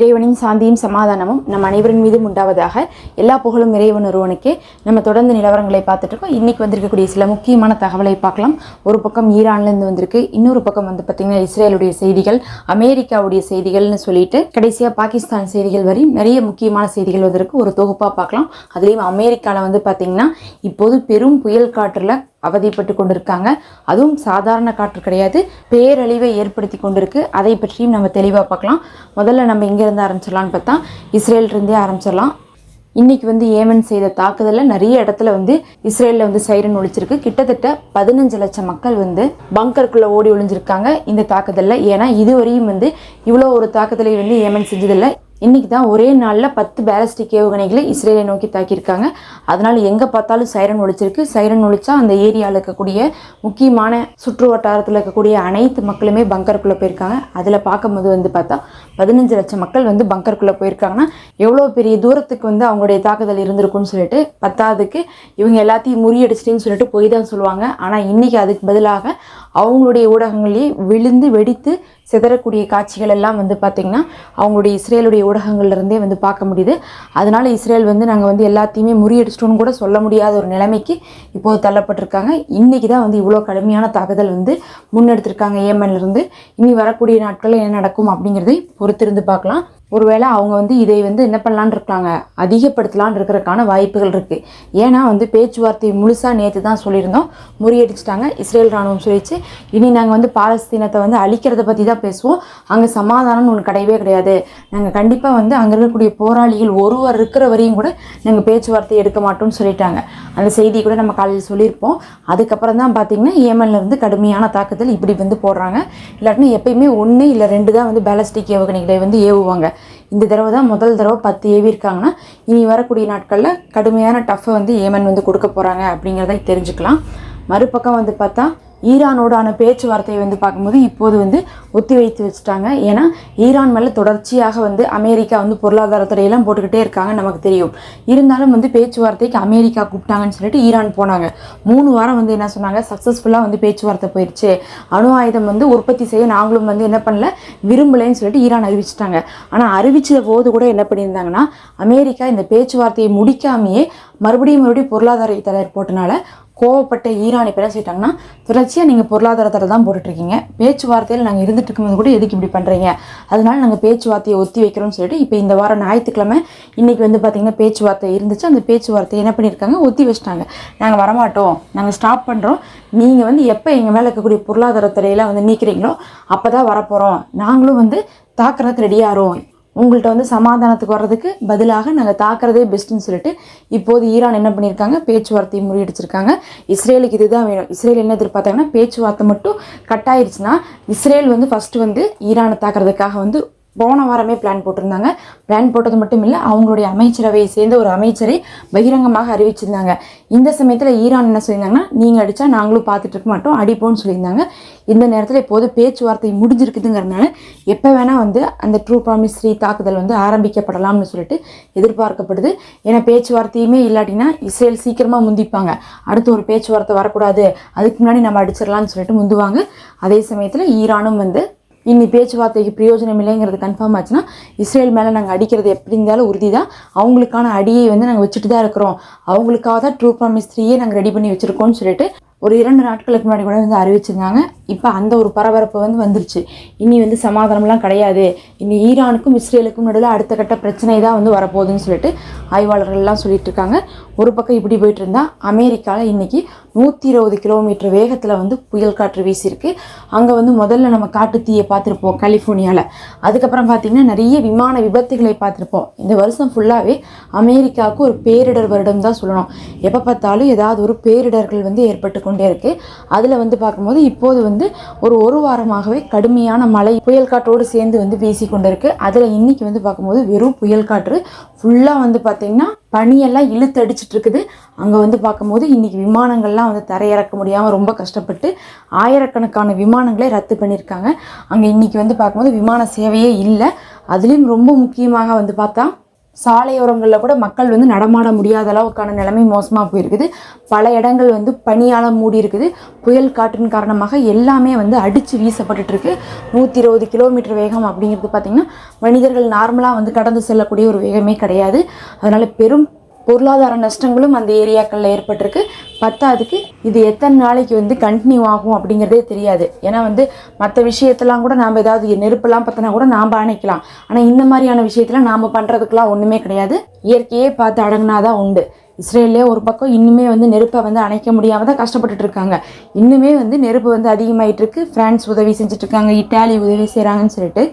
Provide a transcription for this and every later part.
இறைவனின் சாந்தியும் சமாதானமும் நம் அனைவரின் மீதும் உண்டாவதாக எல்லா புகழும் இறைவன் ஒருவனுக்கே. நம்ம தொடர்ந்து நிலவரங்களை பார்த்துட்டு இருக்கோம். இன்றைக்கி வந்திருக்கக்கூடிய சில முக்கியமான தகவலை பார்க்கலாம். ஒரு பக்கம் ஈரான்லேருந்து வந்திருக்கு. இன்னொரு பக்கம் வந்து பார்த்திங்கன்னா இஸ்ரேலுடைய செய்திகள் அமெரிக்காவுடைய செய்திகள்னு சொல்லிட்டு கடைசியாக பாகிஸ்தான் செய்திகள் வரை நிறைய முக்கியமான செய்திகள் வந்திருக்கு. ஒரு தொகுப்பாக பார்க்கலாம். அதுலேயும் அமெரிக்காவில் வந்து பார்த்திங்கன்னா இப்போது பெரும் புயல் காற்றில் அவதிப்பட்டு கொண்டிருக்காங்க. அதுவும் சாதாரண காற்று கிடையாது. பேரழிவை ஏற்படுத்தி கொண்டிருக்கு. அதை பற்றியும் நம்ம தெளிவாக பார்க்கலாம். முதல்ல நம்ம இங்கேருந்து ஆரம்பிச்சிடலான்னு பார்த்தா இஸ்ரேல் இருந்தே ஆரம்பிச்சிடலாம். இன்றைக்கி வந்து ஏமன் செய்த தாக்குதலில் நிறைய இடத்துல வந்து இஸ்ரேலில் வந்து சைரன் ஒழிச்சிருக்கு. கிட்டத்தட்ட பதினஞ்சு லட்சம் மக்கள் வந்து பங்கருக்குள்ளே ஓடி ஒழிஞ்சிருக்காங்க இந்த தாக்குதலில். ஏன்னா இதுவரையும் வந்து இவ்வளோ ஒரு தாக்குதலை வந்து ஏமன் செஞ்சதில்லை. இன்றைக்கி தான் ஒரே நாளில் பத்து பேலஸ்டிக் ஏவுகணைகளை இஸ்ரேலை நோக்கி தாக்கியிருக்காங்க. அதனால் எங்கே பார்த்தாலும் சைரன் ஒழிச்சிருக்கு சைரன் ஒழிச்சா அந்த ஏரியாவில் இருக்கக்கூடிய முக்கியமான சுற்று வட்டாரத்தில் இருக்கக்கூடிய அனைத்து மக்களுமே பங்கருக்குள்ளே போயிருக்காங்க. அதில் பார்க்கும்போது வந்து பார்த்தா பதினஞ்சு லட்சம் மக்கள் வந்து பங்கருக்குள்ளே போயிருக்காங்கன்னா எவ்வளோ பெரிய தூரத்துக்கு வந்து அவங்களுடைய தாக்குதல் இருந்திருக்கும்னு சொல்லிட்டு பத்தாவதுக்கு இவங்க எல்லாத்தையும் முறியடிச்சிட்டின்னு சொல்லிட்டு போய் தான் சொல்லுவாங்க. ஆனால் இன்றைக்கி அதுக்கு பதிலாக அவங்களுடைய ஊடகங்களே விழுந்து வெடித்து சிதறக்கூடிய காட்சிகள் எல்லாம் வந்து பார்த்திங்கன்னா அவங்களுடைய இஸ்ரேலுடைய ஊடகங்கள்லேருந்தே வந்து பார்க்க முடியுது. அதனால் இஸ்ரேல் வந்து நாங்கள் வந்து எல்லாத்தையுமே முறியடிச்சிட்டோன்னு கூட சொல்ல முடியாத ஒரு நிலைமைக்கு இப்போது தள்ளப்பட்டிருக்காங்க. இன்றைக்கி தான் வந்து இவ்வளோ கடுமையான தாக்குதல் வந்து முன்னெடுத்திருக்காங்க ஏமன்லேருந்து இனி வரக்கூடிய நாட்களில் என்ன நடக்கும் அப்படிங்கிறதை பொறுத்திருந்து பார்க்கலாம். ஒருவேளை அவங்க வந்து இதை வந்து என்ன பண்ணலான்னு இருக்காங்க? அதிகப்படுத்தலான் இருக்கிறதுக்கான வாய்ப்புகள் இருக்குது ஏன்னா வந்து பேச்சுவார்த்தை முழுசாக நேற்று தான் சொல்லியிருந்தோம். முறியடிச்சிட்டாங்க. இஸ்ரேல் ராணுவம் சொல்லிச்சு. இனி நாங்கள் வந்து பாலஸ்தீனத்தை வந்து அழிக்கிறத பற்றி தான் பேசுவோம். அங்கே சமாதானம்னு ஒன்று கிடையவே கிடையாது. நாங்கள் கண்டிப்பாக வந்து அங்கே இருக்கக்கூடிய போராளிகள் ஒருவர் இருக்கிற வரையும் கூட நாங்கள் பேச்சுவார்த்தை எடுக்க மாட்டோம்னு சொல்லிட்டாங்க. அந்த செய்தி கூட நம்ம காலையில் சொல்லியிருப்போம். அதுக்கப்புறம் தான் பார்த்தீங்கன்னா ஏமன்ல இருந்து கடுமையான தாக்குதல் இப்படி வந்து போடுறாங்க. இல்லாட்டினா எப்பயுமே ஒன்று இல்லை ரெண்டு தான் வந்து பேலஸ்டிக் ஏவுகணைகளை வந்து ஏவுவாங்க. இந்த தடவை தான் முதல் தடவை பத்து ஏவி இருக்காங்கன்னா இனி வரக்கூடிய நாட்களில் கடுமையான டஃப்பை வந்து ஏமன் வந்து கொடுக்க போகிறாங்க அப்படிங்கிறத தெரிஞ்சுக்கலாம். மறுபக்கம் வந்து பார்த்தா ஈரானோடான பேச்சுவார்த்தையை வந்து பார்க்கும்போது இப்போது வந்து ஒத்தி வைத்து வச்சுட்டாங்க. ஏன்னா ஈரான் மேலே தொடர்ச்சியாக வந்து அமெரிக்கா வந்து பொருளாதார தடையெல்லாம் போட்டுக்கிட்டே இருக்காங்க நமக்கு தெரியும். இருந்தாலும் வந்து பேச்சுவார்த்தைக்கு அமெரிக்கா கூப்பிட்டாங்கன்னு சொல்லிட்டு ஈரான் போனாங்க. மூணு வாரம் வந்து என்ன சொன்னாங்க? சக்ஸஸ்ஃபுல்லாக வந்து பேச்சுவார்த்தை போயிடுச்சு அணு ஆயுதம் வந்து உற்பத்தி செய்ய நாங்களும் வந்து என்ன பண்ணல? விரும்பலைன்னு சொல்லிட்டு ஈரான் அறிவிச்சிட்டாங்க. ஆனால் அறிவிச்ச போது கூட என்ன பண்ணியிருந்தாங்கன்னா அமெரிக்கா இந்த பேச்சுவார்த்தையை முடிக்காமையே மறுபடியும் மறுபடியும் பொருளாதார தடை போட்டனால கோவப்பட்ட ஈரான் இப்போ என்ன செய்யிட்டாங்கன்னா தொடர்ச்சியாக நீங்கள் பொருளாதாரத்தில் தான் போட்டுட்ருக்கீங்க. பேச்சுவார்த்தையில் நாங்கள் இருந்துட்டு இருக்கும்போது கூட எதுக்கு இப்படி பண்ணுறீங்க அதனால நாங்கள் பேச்சுவார்த்தையை ஒத்தி வைக்கிறோம்னு சொல்லிட்டு இப்போ இந்த வாரம் ஞாயிற்றுக்கிழமை இன்றைக்கி வந்து பார்த்திங்கன்னா பேச்சுவார்த்தை இருந்துச்சு. அந்த பேச்சுவார்த்தையை என்ன பண்ணியிருக்காங்க? ஒத்தி வச்சிட்டாங்க. நாங்கள் வரமாட்டோம். நாங்கள் ஸ்டாப் பண்ணுறோம் நீங்கள் வந்து எப்போ எங்கள் மேலே இருக்கக்கூடிய பொருளாதாரத்துறையெல்லாம் வந்து நீக்கிறீங்களோ அப்போ தான் வரப்போகிறோம் நாங்களும் வந்து தாக்குறதுக்கு ரெடியாகிறோம் உங்கள்கிட்ட வந்து சமாதானத்துக்கு வர்றதுக்கு பதிலாக நாங்கள் தாக்குறதே பெஸ்ட்டுன்னு சொல்லிட்டு இப்போது ஈரான் என்ன பண்ணியிருக்காங்க? பேச்சுவார்த்தையை முறியடிச்சிருக்காங்க. இஸ்ரேலுக்கு இதுதான் வேணும். இஸ்ரேல் என்ன எதிர்பார்த்தாங்கன்னா பேச்சுவார்த்தை மட்டும் கட் ஆயிடுச்சுன்னா இஸ்ரேல் வந்து ஃபஸ்ட்டு வந்து ஈரானை தாக்குறதுக்காக வந்து போன வாரமே பிளான் போட்டிருந்தாங்க. பிளான் போட்டது மட்டும் இல்லை அவங்களுடைய அமைச்சரவையை சேர்ந்த ஒரு அமைச்சரை பகிரங்கமாக அறிவிச்சிருந்தாங்க. இந்த சமயத்தில் ஈரான் என்ன சொல்லியிருந்தாங்கன்னா நீங்கள் அடித்தா நாங்களும் பார்த்துட்டு இருக்க மாட்டோம் அடிப்போம்னு சொல்லியிருந்தாங்க. இந்த நேரத்தில் இப்போது பேச்சுவார்த்தை முடிஞ்சிருக்குதுங்கிறதுனால எப்போ வேணால் வந்து அந்த ட்ரூ ப்ராமிஸ் த்ரீ தாக்குதல் வந்து ஆரம்பிக்கப்படலாம்னு சொல்லிட்டு எதிர்பார்க்கப்படுது. ஏன்னா பேச்சுவார்த்தையுமே இல்லாட்டினா இஸ்ரேல் சீக்கிரமாக முந்திப்பாங்க. அடுத்து ஒரு பேச்சுவார்த்தை வரக்கூடாது. அதுக்கு முன்னாடி நம்ம அடிச்சிடலாம்னு சொல்லிட்டு முந்துவாங்க. அதே சமயத்தில் ஈரானும் வந்து இன்னி பேச்சுவார்த்தைக்கு பிரயோஜனம் இல்லைங்கிறது கன்ஃபார்ம் ஆச்சுன்னா இஸ்ரேல் மேலே நாங்கள் அடிக்கிறது எப்படி இருந்தாலும் உறுதி தான் அவங்களுக்கான அடியை வந்து நாங்கள் வச்சுட்டு தான் இருக்கிறோம். அவங்களுக்காக தான் ட்ரூ ப்ராமிஸ் த்ரீயே நாங்கள் ரெடி பண்ணி வச்சுருக்கோம்னு சொல்லிட்டு ஒரு இரண்டு நாட்களுக்கு முன்னாடி கூட வந்து அறிவிச்சிருந்தாங்க. இப்போ அந்த ஒரு பரபரப்பு வந்து வந்துருச்சு. இனி வந்து சமாதானம்லாம் கிடையாது. இனி ஈரானுக்கும் இஸ்ரேலுக்கும் நடுவில் அடுத்த கட்ட பிரச்சனை தான் வந்து வரப்போகுதுன்னு சொல்லிட்டு ஆய்வாளர்கள்லாம் சொல்லிட்டு இருக்காங்க ஒரு பக்கம் இப்படி போயிட்டு இருந்தால் அமெரிக்காவில் இன்றைக்கி நூற்றி இருபது கிலோமீட்டர் வேகத்தில் வந்து புயல் காற்று வீசியிருக்கு. அங்கே வந்து முதல்ல நம்ம காட்டுத்தீயை பார்த்துருப்போம் கலிஃபோர்னியாவில் அதுக்கப்புறம் பார்த்திங்கன்னா நிறைய விமான விபத்துகளை பார்த்துருப்போம். இந்த வருஷம் ஃபுல்லாகவே அமெரிக்காவுக்கு ஒரு பேரிடர் வருடம் தான் சொல்லணும். எப்போ பார்த்தாலும் ஏதாவது ஒரு பேரிடர்கள் வந்து ஏற்பட்டு கொண்டே இருக்குது அதில் வந்து பார்க்கும்போது இப்போது வந்து ஒரு ஒரு வாரமாகவே கடுமையான மழை புயல் காற்றோடு சேர்ந்து வந்து வீசி கொண்டு அதில் இன்னைக்கு வந்து பார்க்கும்போது வெறும் புயல் காற்று. ஃபுல்லாக வந்து பார்த்திங்கன்னா பனியெல்லாம் இழுத்து இருக்குது. அங்கே வந்து பார்க்கும்போது இன்றைக்கி விமானங்கள்லாம் வந்து தரையிறக்க முடியாமல் ரொம்ப கஷ்டப்பட்டு ஆயிரக்கணக்கான விமானங்களே ரத்து பண்ணியிருக்காங்க. அங்கே இன்றைக்கி வந்து பார்க்கும்போது விமான சேவையே இல்லை. அதுலேயும் ரொம்ப முக்கியமாக வந்து பார்த்தா சாலையோரங்களில் கூட மக்கள் வந்து நடமாட முடியாத அளவுக்கான நிலைமை மோசமாக போயிருக்குது. பல இடங்கள் வந்து பனியால் மூடி இருக்குது. புயல் காற்றின் காரணமாக எல்லாமே வந்து அடித்து வீசப்பட்டுருக்கு நூற்றி இருபது கிலோமீட்டர் வேகம் அப்படிங்கிறது பார்த்திங்கன்னா மனிதர்கள் நார்மலாக வந்து கடந்து செல்லக்கூடிய ஒரு வேகமே கிடையாது. அதனால் பெரும் பொருளாதார நஷ்டங்களும் அந்த ஏரியாக்களில் ஏற்பட்டிருக்கு. பத்தாதுக்கு இது எத்தனை நாளைக்கு வந்து கண்டினியூ ஆகும் அப்படிங்கிறதே தெரியாது. ஏன்னா வந்து மற்ற விஷயத்தெல்லாம் கூட நாம் ஏதாவது நெருப்பெல்லாம் பற்றினா கூட நாம் அணைக்கலாம். ஆனால் இந்த மாதிரியான விஷயத்தில் நாம் பண்ணுறதுக்கெலாம் ஒன்றுமே கிடையாது. இயற்கையே பார்த்து அடங்கினாதான் உண்டு. இஸ்ரேல்லே ஒரு பக்கம் இன்னுமே வந்து நெருப்பை வந்து அணைக்க முடியாமல் தான் கஷ்டப்பட்டுட்டு இருக்காங்க. இன்னுமே வந்து நெருப்பு வந்து அதிகமாயிட்டு இருக்கு. பிரான்ஸ் உதவி செஞ்சுட்டு இருக்காங்க. இட்டாலி உதவி செய்கிறாங்கன்னு சொல்லிட்டு.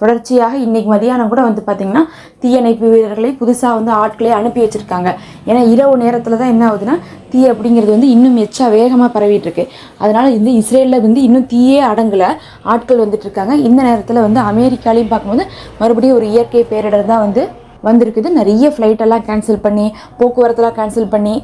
தொடர்ச்சியாக இன்னைக்கு மதியானம் கூட வந்து பார்த்திங்கன்னா தீயணைப்பு வீரர்களை புதுசாக வந்து ஆட்களை அனுப்பி வச்சுருக்காங்க. ஏன்னா இரவு நேரத்தில் தான் என்ன ஆகுதுன்னா தீ அப்படிங்கிறது வந்து இன்னும் எச்சா வேகமாக பரவிட்டு இருக்கு. அதனால் இந்த இஸ்ரேலில் வந்து இன்னும் தீயே அடங்கலை. ஆட்கள் வந்துட்டு இருக்காங்க. இந்த நேரத்தில் வந்து அமெரிக்காலையும் பார்க்கும்போது மறுபடியும் ஒரு இயற்கை பேரிடர் தான் வந்து வந்திருக்குது. நிறைய ஃப்ளைட்டெல்லாம் கேன்சல் பண்ணி போக்குவரத்தெல்லாம் கேன்சல் பண்ணி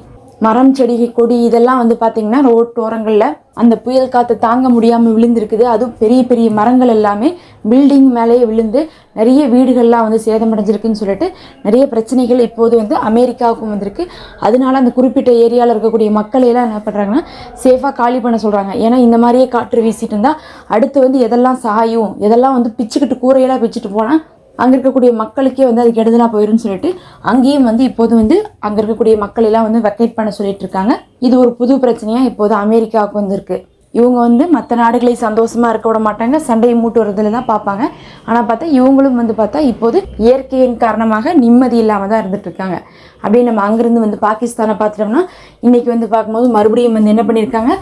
மரம் செடி கொடி இதெல்லாம் வந்து பார்த்திங்கன்னா ரோட்டோரங்களில் அந்த புயல் காற்று தாங்க முடியாமல் விழுந்திருக்குது. அதுவும் பெரிய பெரிய மரங்கள் எல்லாமே பில்டிங் மேலேயே விழுந்து நிறைய வீடுகள்லாம் வந்து சேதமடைஞ்சிருக்குன்னு சொல்லிட்டு நிறைய பிரச்சனைகள் இப்போது வந்து அமெரிக்காவுக்கும் வந்திருக்கு. அதனால அந்த குறிப்பிட்ட ஏரியாவில் இருக்கக்கூடிய மக்களை எல்லாம் என்ன பண்ணுறாங்கன்னா சேஃபாக காலி பண்ண சொல்கிறாங்க ஏன்னா இந்த மாதிரியே காற்று வீசிட்டு இருந்தால் அடுத்து வந்து எதெல்லாம் சாயும் எதெல்லாம் வந்து பிச்சுக்கிட்டு கூரையெல்லாம் பிச்சுட்டு போனால் அங்கே இருக்கக்கூடிய மக்களுக்கே வந்து அது கெடுதலாக போயிடும்னு சொல்லிட்டு அங்கேயும் வந்து இப்போது வந்து அங்கே இருக்கக்கூடிய மக்கள் எல்லாம் வந்து வெக்கேட் பண்ண சொல்லிட்டு இருக்காங்க. இது ஒரு புது பிரச்சனையாக இப்போது அமெரிக்காவுக்கு வந்திருக்கு. இவங்க வந்து மற்ற நாடுகளை சந்தோஷமாக இருக்க விட மாட்டாங்க. சண்டையை மூட்டு வரதுல தான் பார்ப்பாங்க. ஆனால் பார்த்தா இவங்களும் வந்து பார்த்தா இப்போது இயற்கையின் காரணமாக நிம்மதி இல்லாமல் தான் இருந்துகிட்ருக்காங்க அப்படியே நம்ம அங்கேருந்து வந்து பாகிஸ்தானை பார்த்துட்டோம்னா இன்றைக்கி வந்து பார்க்கும்போது மறுபடியும் வந்து என்ன பண்ணியிருக்காங்க?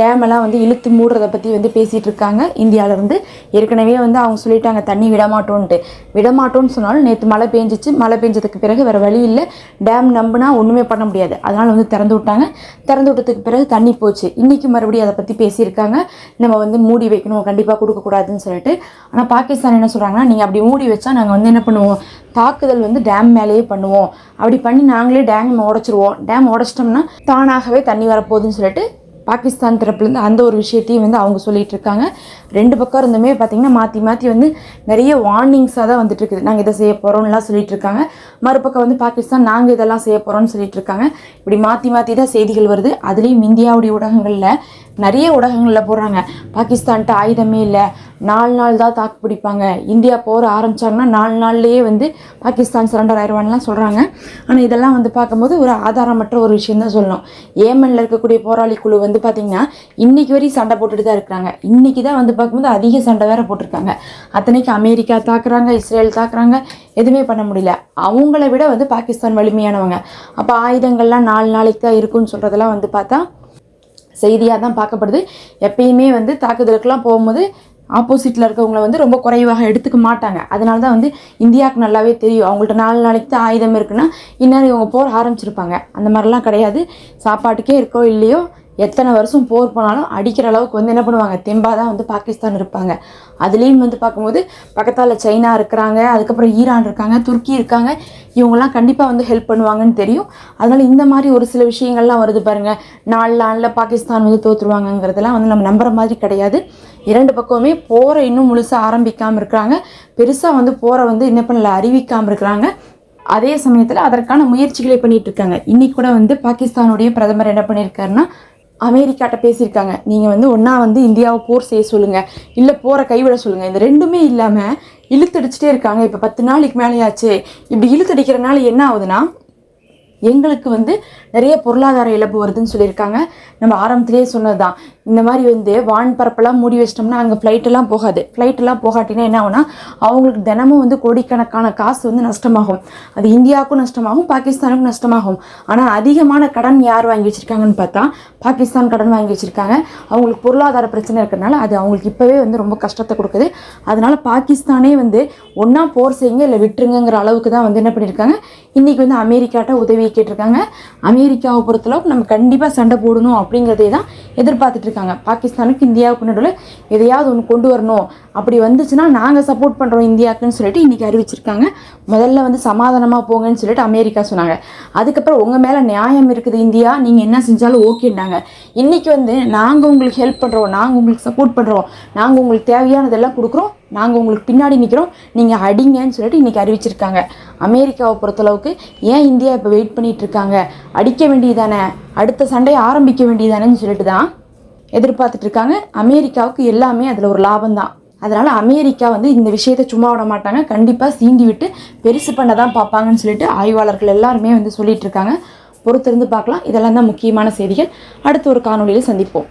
டேமெல்லாம் வந்து இழுத்து மூடுறதை பற்றி வந்து பேசிகிட்டு இருக்காங்க. இந்தியாவிலேருந்து ஏற்கனவே வந்து அவங்க சொல்லிட்டாங்க தண்ணி விடமாட்டோன்ட்டு. விடமாட்டோம்னு சொன்னாலும் நேற்று மழை பெஞ்சிச்சு. மழை பெஞ்சதுக்கு பிறகு வேறு வழி இல்லை. டேம் நம்பினா ஒன்றுமே பண்ண முடியாது. அதனால் வந்து திறந்து விட்டாங்க. திறந்து விட்டதுக்கு பிறகு தண்ணி போச்சு. இன்றைக்கி மறுபடியும் அதை பற்றி பேசியிருக்காங்க. நம்ம வந்து மூடி வைக்கணும். கண்டிப்பாக கொடுக்கக்கூடாதுன்னு சொல்லிட்டு. ஆனால் பாகிஸ்தான் என்ன சொல்கிறாங்கன்னா நீங்கள் அப்படி மூடி வச்சா நாங்கள் வந்து என்ன பண்ணுவோம்? தாக்குதல் வந்து டேம் மேலேயே பண்ணுவோம். அப்படி பண்ணி நாங்களே டேம் உடச்சிருவோம். டேம் உடச்சிட்டோம்னா தானாகவே தண்ணி வரப்போகுதுன்னு சொல்லிட்டு பாகிஸ்தான் தரப்புலேருந்து அந்த ஒரு விஷயத்தையும் வந்து அவங்க சொல்லிகிட்டு இருக்காங்க ரெண்டு பக்கம் இருந்துமே பார்த்தீங்கன்னா மாற்றி மாற்றி வந்து நிறைய வார்னிங்ஸாக தான் வந்துட்டு இருக்குது நாங்கள் இதை செய்ய போகிறோம்லாம் சொல்லிட்டு இருக்காங்க மறுபக்கம் வந்து பாகிஸ்தான் நாங்கள் இதெல்லாம் செய்ய போகிறோம்னு சொல்லிட்டு இருக்காங்க இப்படி மாற்றி மாற்றி தான் செய்திகள் வருது. அதுலேயும் இந்தியாவுடைய ஊடகங்களில் நிறைய ஊடகங்களில் போடுறாங்க. பாகிஸ்தான்கிட்ட ஆயுதமே இல்லை. நாலு நாள் தான் தாக்கு பிடிப்பாங்க. இந்தியா போர் ஆரம்பிச்சாங்கன்னா நாலு நாள்லேயே வந்து பாகிஸ்தான் சரண்டர் ஆயிடுவான்லாம் சொல்கிறாங்க ஆனால் இதெல்லாம் வந்து பார்க்கும்போது ஒரு ஆதாரமற்ற ஒரு விஷயம் தான் சொல்லணும். ஏமனில் இருக்கக்கூடிய போராளி குழு வந்து பார்த்திங்கன்னா இன்னைக்கு வரையும் சண்டை போட்டுட்டு தான் இருக்கிறாங்க. இன்னைக்கு தான் வந்து பார்க்கும்போது அதிக சண்டை வேறு போட்டிருக்காங்க. அத்தனைக்கு அமெரிக்கா தாக்குறாங்க இஸ்ரேல் தாக்குறாங்க எதுவுமே பண்ண முடியல. அவங்கள விட வந்து பாகிஸ்தான் வலிமையானவங்க. அப்போ ஆயுதங்கள்லாம் நாலு நாளைக்கு தான் இருக்குன்னு சொல்கிறதெல்லாம் வந்து பார்த்தா செய்தியாக தான் பார்க்கப்படுது. எப்பயுமே வந்து தாக்குதலுக்கெல்லாம் போகும்போது ஆப்போசிட்டில் இருக்கவங்கள வந்து ரொம்ப குறைவாக எடுத்துக்க மாட்டாங்க. அதனால தான் வந்து இந்தியாவுக்கு நல்லாவே தெரியும். அவங்கள்ட்ட நாலு நாளைக்கு தான் ஆயுதம் இருக்குன்னா இன்னும் இவங்க போர் ஆரம்பிச்சிருப்பாங்க. அந்த மாதிரிலாம் கிடையாது. சாப்பாட்டுக்கே இருக்கோ இல்லையோ எத்தனை வருஷம் போர் போனாலும் அடிக்கிற அளவுக்கு வந்து என்ன பண்ணுவாங்க? தெம்பாக தான் வந்து பாகிஸ்தான் இருப்பாங்க. அதுலேயும் வந்து பார்க்கும்போது பக்கத்தால் சைனா இருக்கிறாங்க அதுக்கப்புறம் ஈரான் இருக்காங்க துருக்கி இருக்காங்க. இவங்கெல்லாம் கண்டிப்பாக வந்து ஹெல்ப் பண்ணுவாங்கன்னு தெரியும். அதனால் இந்த மாதிரி ஒரு சில விஷயங்கள்லாம் வருது பாருங்கள் நாலு நாளில் பாகிஸ்தான் வந்து தோற்றுருவாங்கங்கிறதெல்லாம் வந்து நம்ம நம்புற மாதிரி கிடையாது. இரண்டு பக்கமுமே போரை இன்னும் முழுசாக ஆரம்பிக்காமல் இருக்கிறாங்க. பெருசாக வந்து போரை வந்து என்ன பண்ணல அறிவிக்காமல் இருக்கிறாங்க. அதே சமயத்தில் அதற்கான முயற்சிகளை பண்ணிகிட்டு இருக்காங்க. இன்னைக்கு கூட வந்து பாகிஸ்தானுடைய பிரதமர் என்ன பண்ணியிருக்காருன்னா அமெரிக்காட்ட பேசியிருக்காங்க. நீங்கள் வந்து ஒன்றா வந்து இந்தியாவை போர் செய்ய சொல்லுங்கள் இல்லை போரை கைவிட சொல்லுங்கள் இந்த ரெண்டுமே இல்லாமல் இழுத்தடிச்சிட்டே இருக்காங்க. இப்போ பத்து நாளைக்கு மேலேயாச்சு. இப்படி இழுத்தடிக்கிறனால என்ன ஆகுதுன்னா எங்களுக்கு வந்து நிறைய பொருளாதார இழப்பு வருதுன்னு சொல்லியிருக்காங்க. நம்ம ஆரம்பத்திலேயே சொன்னது தான் இந்த மாதிரி வந்து வான் பரப்பெல்லாம் மூடி வச்சிட்டோம்னா அங்கே ஃப்ளைட்டெல்லாம் போகாது. ஃப்ளைட்டெல்லாம் போகாட்டினா என்ன ஆகும்னா அவங்களுக்கு தினமும் வந்து கோடிக்கணக்கான காசு வந்து நஷ்டமாகும். அது இந்தியாவுக்கும் நஷ்டமாகும் பாகிஸ்தானுக்கும் நஷ்டமாகும். ஆனால் அதிகமான கடன் யார் வாங்கி வச்சிருக்காங்கன்னு பார்த்தா பாகிஸ்தான் கடன் வாங்கி வச்சிருக்காங்க. அவங்களுக்கு பொருளாதார பிரச்சனை இருக்கிறனால அது அவங்களுக்கு இப்போவே வந்து ரொம்ப கஷ்டத்தை கொடுக்குது. அதனால் பாகிஸ்தானே வந்து ஒன்றா போர் செய்யுங்க இல்லை விட்டுருங்கிற அளவுக்கு தான் வந்து என்ன பண்ணியிருக்காங்க? இன்றைக்கி வந்து அமெரிக்காட்ட உதவி கேட்டிருக்காங்க. அமெரிக்காவை பொறுத்தளவுக்கு நம்ம கண்டிப்பாக சண்டை போடணும் அப்படிங்கிறதே தான் எதிர்பார்த்துட்டு இருக்காங்க. பாகிஸ்தானுக்கு இந்தியாவுக்கு நடுவில் எதையாவது ஒன்று கொண்டு வரணும். அப்படி வந்துச்சுன்னா நாங்கள் சப்போர்ட் பண்ணுறோம் இந்தியாவுக்குன்னு சொல்லிட்டு இன்றைக்கி அறிவிச்சிருக்காங்க. முதல்ல வந்து சமாதானமாக போங்கன்னு சொல்லிட்டு அமெரிக்கா சொன்னாங்க. அதுக்கப்புறம் உங்கள் மேலே நியாயம் இருக்குது இந்தியா நீங்கள் என்ன செஞ்சாலும் ஓகேன்னாங்க. இன்றைக்கி வந்து நாங்கள் உங்களுக்கு ஹெல்ப் பண்ணுறோம் நாங்கள் உங்களுக்கு சப்போர்ட் பண்ணுறோம் நாங்கள் உங்களுக்கு தேவையானதெல்லாம் கொடுக்குறோம். நாங்கள் உங்களுக்கு பின்னாடி நிற்கிறோம் நீங்கள் அடிங்கன்னு சொல்லிட்டு இன்றைக்கி அறிவிச்சிருக்காங்க. அமெரிக்காவை பொறுத்தளவுக்கு ஏன் இந்தியா இப்போ வெயிட் பண்ணிகிட்டு இருக்காங்க? அடிக்க வேண்டியதானே? அடுத்த சண்டையை ஆரம்பிக்க வேண்டியதானேன்னு சொல்லிட்டு தான் எதிர்பார்த்துட்டு இருக்காங்க. அமெரிக்காவுக்கு எல்லாமே அதில் ஒரு லாபம் தான். அதனால் அமெரிக்கா வந்து இந்த விஷயத்தை சும்மா விட மாட்டாங்க. கண்டிப்பாக சீண்டி விட்டு பெருசு பண்ண தான் பார்ப்பாங்கன்னு சொல்லிட்டு ஆய்வாளர்கள் எல்லாருமே வந்து சொல்லிகிட்டு இருக்காங்க. பொறுத்திருந்து பார்க்கலாம். இதெல்லாம் தான் முக்கியமான செய்திகள். அடுத்த ஒரு காணொலியில் சந்திப்போம்.